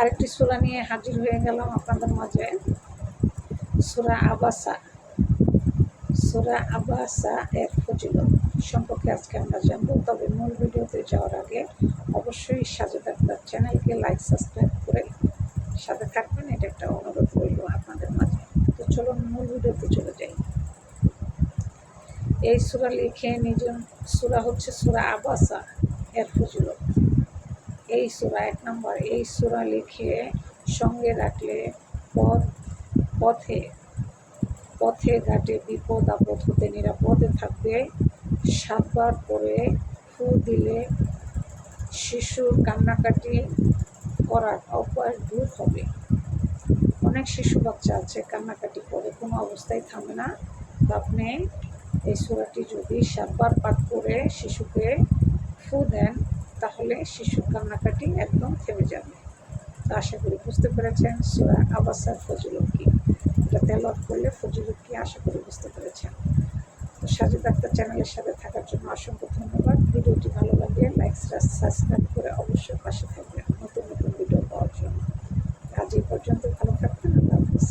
আরেকটি সুরা নিয়ে হাজির হয়ে গেলাম আপনাদের মাঝে। সুরা আবাসা। সুরা আবাসা এর ফজিলত সম্পর্কে আজকে আমরা জানব। তবে মূল ভিডিওতে যাওয়ার আগে অবশ্যই সাজে ডাক্তার চ্যানেলকে লাইক, সাবস্ক্রাইব করে সাথে থাকবেন। এটা একটা অনুরোধ রইল আপনাদের মাঝে। তো চলুন মূল ভিডিওতে চলে যাই। এই সুরা লিখে নিজের সুরা হচ্ছে সুরা আবাসা এর ফজিলত। এই সুরা এক নম্বর, এই সুরা লিখে সঙ্গে রাখলে পথ, পথে পথে ঘাটে বিপদ, আপদ হতে নিরাপদে থাকবে। সাতবার পরে ফু দিলে শিশুর কান্নাকাটি করার অভ্যাস দূর হবে। অনেক শিশু বাচ্চা আছে, কান্নাকাটি করে, কোনো অবস্থায় থামে না। আপনি এই সুরাটি যদি সাতবার পাঠ করে শিশুকে ফু দেন তাহলে শিশুর কান্নাকাটি একদম থেমে যাবে। তো আশা করি বুঝতে পেরেছেন, সুরা আবাসার ফজিলত কি এটা তেলত করলে ফজিলত কি আশা করি বুঝতে পেরেছেন। তো সাজিদ আক্তার চ্যানেলের সাথে থাকার জন্য অসংখ্য ধন্যবাদ। ভিডিওটি ভালো লাগলে লাইক সাবস্ক্রাইব করে অবশ্যই পাশে থাকবেন নতুন নতুন ভিডিও পাওয়ার জন্য। আজ এই পর্যন্ত ভালো থাকবেন, আল্লাহ হাফিজ।